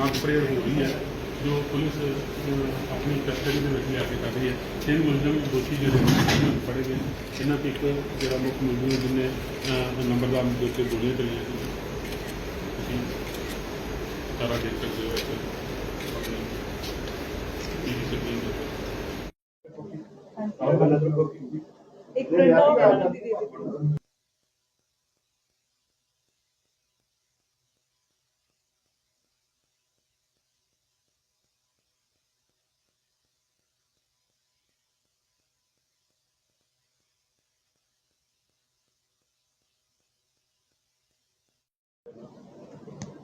ਨੱਕ ਪ੍ਰੇਰ ਹੋ ਰਹੀ ਹੈ ਜੋ ਪੁਲਿਸ ਆਪਣੀ ਕਸਟਡੀ ਦੇ ਵਿੱਚ ਲਿਆ ਕੇ ਕਰ ਰਹੀ ਹੈ। ਤਿੰਨ ਮੁਲਜ਼ਮ ਦੋਸ਼ੀ ਜਿਹੜੇ ਨੇ ਫੜੇ ਗਏ ਇਹਨਾਂ ਤੇ ਇੱਕ ਜਿਹੜਾ ਮੁੱਖ ਮੁਲਜ਼ਮ ਜਿਹਨੇ ਨੰਬਰਦਾਰ ਦੇ ਉੱਤੇ ਗੋਲੀਆਂ ਚਲਾਈਆਂ ਸੀ। ਤੁਸੀਂ ਸਾਰਾ ਦੇਖ ਸਕਦੇ ਹੋ ਇੱਥੇ। ਇੱਕ ਉਹਨਾਂ ਦੀ ਦੇ ਦਿੱਤੀ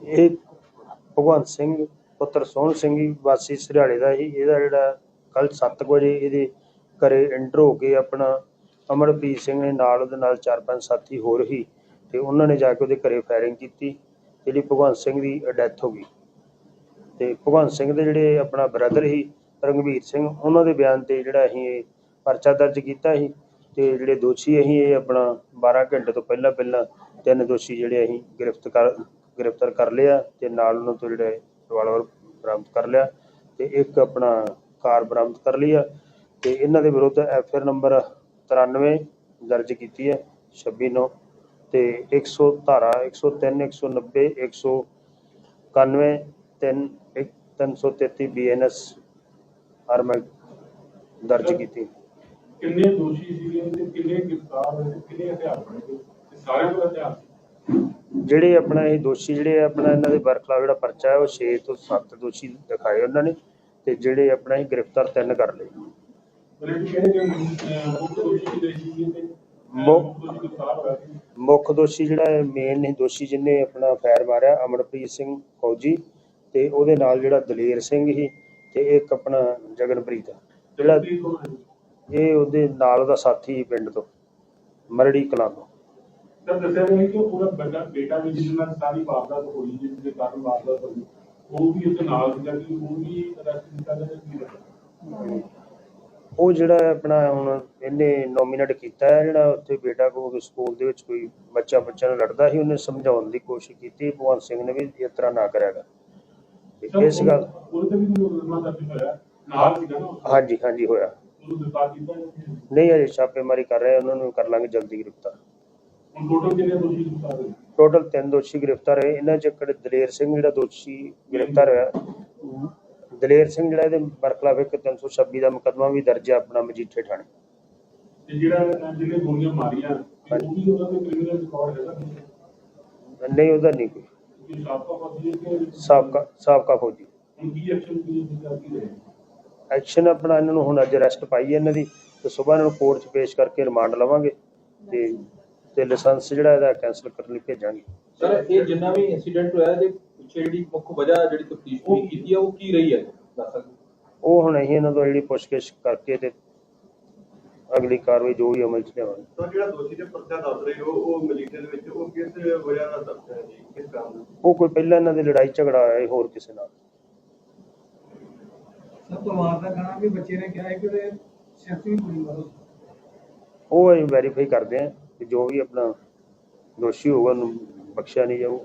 ਇਹ ਭਗਵੰਤ ਸਿੰਘ, ਪੁੱਤਰ ਸੋਹਣ ਸਿੰਘ ਵਾਸੀ ਸਰਿਆਲੇ ਦਾ ਸੀ। ਇਹਦਾ ਜਿਹੜਾ ਕੱਲ 7 ਵਜੇ ਇਹਦੇ ਘਰੇ ਐਂਟਰ ਹੋ ਕੇ ਆਪਣਾ ਅਮਰਪ੍ਰੀਤ ਸਿੰਘ ਨੇ ਨਾਲ ਉਹਦੇ ਨਾਲ ਚਾਰ ਪੰਜ ਸਾਥੀ ਹੋਰ ਹੀ ਤੇ ਉਹਨਾਂ ਨੇ ਜਾ ਕੇ ਉਹਦੇ ਘਰੇ ਫਾਇਰਿੰਗ ਕੀਤੀ, ਜਿਹੜੀ ਭਗਵੰਤ ਸਿੰਘ ਦੀ ਡੈਥ ਹੋ ਗਈ। ਤੇ ਭਗਵੰਤ ਸਿੰਘ ਦੇ ਜਿਹੜੇ ਆਪਣਾ ਬ੍ਰਦਰ ਸੀ, ਰੰਗਵੀਰ ਸਿੰਘ, ਉਹਨਾਂ ਦੇ ਬਿਆਨ ਤੇ ਜਿਹੜਾ ਅਸੀਂ ਇਹ ਪਰਚਾ ਦਰਜ ਕੀਤਾ ਸੀ ਤੇ ਜਿਹੜੇ ਦੋਸ਼ੀ ਅਸੀਂ ਇਹ ਆਪਣਾ 12 ਘੰਟੇ ਤੋਂ ਪਹਿਲਾਂ ਪਹਿਲਾਂ ਤਿੰਨ ਦੋਸ਼ੀ ਜਿਹੜੇ ਅਸੀਂ ਗ੍ਰਿਫਤ ਕਰ ਗ੍ਰਿਫਤਾਰ ਕਰ ਲਿਆ ਤੇ ਨਾਲ ਉਹਨਾਂ ਤੋਂ ਜਿਹੜੇ ਰਿਵਾਲਵਰ ਬਰਾਮਦ ਕਰ ਲਿਆ ਤੇ ਇੱਕ ਆਪਣਾ ਕਾਰ ਬਰਾਮਦ ਕਰ ਲਈ ਆ ਤੇ ਇਹਨਾਂ ਦੇ ਵਿਰੁੱਧ ਐਫ ਆਰ ਨੰਬਰ 93 ਦਰਜ ਕੀਤੀ ਹੈ 26 ਨੌ ਤੇ 100 ਧਾਰਾ 103 190 191 3 333 ਬੀਐਨਐਸ ਆਰਮ ਦਰਜ ਕੀਤੀ। ਕਿੰਨੇ ਦੋਸ਼ੀ ਸੀਗੇ ਤੇ ਕਿੰਨੇ ਗ੍ਰਿਫਤਾਰ ਹੋਏ ਤੇ ਕਿੰਨੇ ਹਥਿਆਰ ਬਣੇ ਤੇ ਸਾਰਿਆਂ ਕੋਲ ਹਥਿਆਰ ਸੀ। ਜਿਹੜੇ ਆਪਣਾ ਇਹ ਦੋਸ਼ੀ ਜਿਹੜੇ ਆਪਣਾ ਇਹਨਾਂ ਦੇ ਬਰਖਲਾਫ ਜਿਹੜਾ ਪਰਚਾ ਹੈ ਉਹ 6 ਤੋਂ 7 ਦੋਸ਼ੀ ਦਿਖਾਏ ਉਹਨਾਂ ਨੇ ਤੇ ਜਿਹੜੇ ਆਪਣਾ ਇਹ ਗ੍ਰਿਫਤਾਰ ਤਿੰਨ ਕਰ ਲਏ। ਮੁੱਖ ਦੋਸ਼ੀ ਜਿਹੜਾ ਮੇਨ ਦੋਸ਼ੀ ਜਿਹਨੇ ਆਪਣਾ ਫਾਇਰ ਮਾਰਿਆ ਅਮਰਪ੍ਰੀਤ ਸਿੰਘ ਫੌਜੀ ਤੇ ਉਹਦੇ ਨਾਲ ਜਿਹੜਾ ਦਲੇਰ ਸਿੰਘ ਸੀ ਤੇ ਇੱਕ ਆਪਣਾ ਜਗਨਪ੍ਰੀਤ ਜਿਹੜਾ ਇਹ ਉਹਦੇ ਨਾਲ ਉਹਦਾ ਸਾਥੀ ਪਿੰਡ ਤੋਂ, ਮਰੜੀ ਕਲਾਂ ਤੋਂ। ਤਾਂ ਦੱਸਿਆ ਗਿਆ ਕਿ ਉਹ ਪੂਰਾ ਵੱਡਾ ਬੇਟਾ ਵੀ ਜਿਹਦੇ ਨਾਲ ਸਾਰੀ ਵਾਰਦਾਤ ਹੋਈ ਜਿਸ ਦੇ ਕਾਰਨ ਵਾਰਦਾਤ ਹੋਈ ਉਹ ਵੀ ਉਹਦੇ ਨਾਲ ਸੀਗਾ ਕਿ ਉਹ ਵੀ ਅਰੈਸਟ ਕੀਤਾ ਗਿਆ ਤੇ ਕੀ ਉਹ ਜਿਹੜਾ ਆਪਣਾ ਹੁਣ ਇਹਨੇ ਨੋਮੀਨੇਟ ਕੀਤਾ ਹੈ ਜਿਹੜਾ ਉੱਥੇ ਬੇਟਾ ਕੋ ਸਕੂਲ ਦੇ ਵਿੱਚ ਕੋਈ ਬੱਚਾ ਬੱਚਾ ਨਾਲ ਲੜਦਾ ਸੀ ਉਹਨੇ ਸਮਝਾਉਣ ਦੀ ਕੋਸ਼ਿਸ਼ ਕੀਤੀ ਭਗਵੰਤ ਸਿੰਘ ਨੇ ਵੀ ਇਸ ਤਰ੍ਹਾਂ ਨਾ ਕਰਿਆਗਾ ਤੇ ਇਸ ਗੱਲ ਉਹਦੇ ਤੇ ਵੀ ਮੁਕੱਦਮਾ ਦਰਜ ਹੋਇਆ? ਨਾਲ ਸੀਗਾ ਨਾ ਉਹ। ਹਾਂਜੀ ਹਾਂਜੀ ਹੋਇਆ। ਨਹੀਂ? ਅਜੇ ਛਾਪੇਮਾਰੀ ਕਰ ਰਹੇ ਉਹਨਾਂ ਨੂੰ ਕਰ ਲਾਂਗੇ ਜਲਦੀ ਗ੍ਰਿਫਤਾਰ। ਟੋਟਲ ਕਿੰਨੇ ਦੋਸ਼ੀ ਗ੍ਰਿਫਤਾਰ ਹੋਏ? ਟੋਟਲ ਤਿੰਨ ਦੋਸ਼ੀ ਗ੍ਰਿਫਤਾਰ ਹੋਏ। ਇਹਨਾਂ ਚ ਇੱਕ ਦਲੇਰ ਸਿੰਘ ਜਿਹੜਾ ਦੋਸ਼ੀ ਗ੍ਰਿਫਤਾਰ ਹੋਇਆ। ਦਲੇਰ ਸਿੰਘ ਜਿਹੜਾ ਇਹਦੇ ਬਰਖਲਾਫ ਇੱਕ 326 ਦਾ ਮੁਕੱਦਮਾ ਵੀ ਦਰਜ ਹੈ ਆਪਣਾ ਮਜੀਠੇ ਥਾਣੇ। ਤੇ ਜਿਹੜਾ ਜਿਹਨੇ ਗੋਲੀਆਂ ਮਾਰੀਆਂ ਉਹ ਵੀ ਉਹਦਾ ਕੋਈ ਕ੍ਰਿਮੀਨਲ ਰਿਕਾਰਡ ਹੈਗਾ? ਨਹੀਂ ਉਹਦਾ ਨਹੀਂ ਕੋਈ। ਸਾਬਕਾ ਸਾਬਕਾ ਫੌਜੀ। ਐਕਸ਼ਨ ਆਪਣਾ ਇਹਨਾਂ ਨੂੰ ਹੁਣ ਅੱਜ ਅਰੈਸਟ ਪਾਈ ਹੈ ਇਹਨਾਂ ਦੀ ਤੇ ਸਵੇਰ ਨੂੰ ਕੋਰਟ 'ਚ ਪੇਸ਼ ਕਰਕੇ ਰਿਮਾਂਡ ਲਵਾਂਗੇ ਤੇ ਤੇ ਲਾਇਸੈਂਸ ਜਿਹੜਾ ਇਹਦਾ ਕੈਂਸਲ ਕਰਨ ਲਈ ਭੇਜਾਂਗੇ। ਸਰ ਇਹ ਜਿੰਨਾ ਵੀ ਇਨਸੀਡੈਂਟ ਹੋਇਆ ਇਹਦੇ ਪਿੱਛੇ ਜਿਹੜੀ ਮੁੱਖ ਵਜ੍ਹਾ ਜਿਹੜੀ ਤਫਤੀਸ਼ ਪੂਰੀ ਕੀਤੀ ਹੈ ਉਹ ਕੀ ਰਹੀ ਹੈ? ਦੱਸ ਸਕਦੇ ਹੋ? ਉਹ ਹੁਣ ਅਸੀਂ ਇਹਨਾਂ ਤੋਂ ਜਿਹੜੀ ਪੁੱਛਗਿੱਛ ਕਰਕੇ ਤੇ ਅਗਲੀ ਕਾਰਵਾਈ ਜੋ ਵੀ ਅਮਲ 'ਚ ਲਿਆਵਾਂਗੇ। ਤਾਂ ਜਿਹੜਾ ਦੋਸ਼ੀ ਦੇ ਪਰਚਾ ਦੱਸ ਰਹੇ ਹੋ ਉਹ ਮਜੀਠੇ ਦੇ ਵਿੱਚ ਉਹ ਕਿਸ ਵਜ੍ਹਾ ਨਾਲ ਦੱਸ ਰਿਹਾ ਜੀ ਕਿਸ ਕਾਰਨ ਨਾਲ? ਉਹ ਕੋਈ ਪਹਿਲਾਂ ਇਹਨਾਂ ਦੀ ਲੜਾਈ ਝਗੜਾ ਹੋਇਆ ਸੀ ਹੋਰ ਕਿਸੇ ਨਾਲ। ਸਭ ਪਰਿਵਾਰ ਦਾ ਕਹਿਣਾ ਵੀ ਬੱਚੇ ਨੇ ਕਿਹਾ ਹੈ ਕਿ ਉਹਦੇ ਸਿਰ 'ਚ ਵੀ ਗੋਲੀ ਮਾਰੋ ਉਹ ਅਸੀਂ ਵੈਰੀਫਾਈ ਕਰਦੇ ਹਾਂ। ਕਿ ਜੋ ਵੀ ਆਪਣਾ ਦੋਸ਼ੀ ਹੋਊਗਾ ਉਹਨੂੰ ਬਖਸ਼ਿਆ ਨਹੀਂ ਜਾਊ।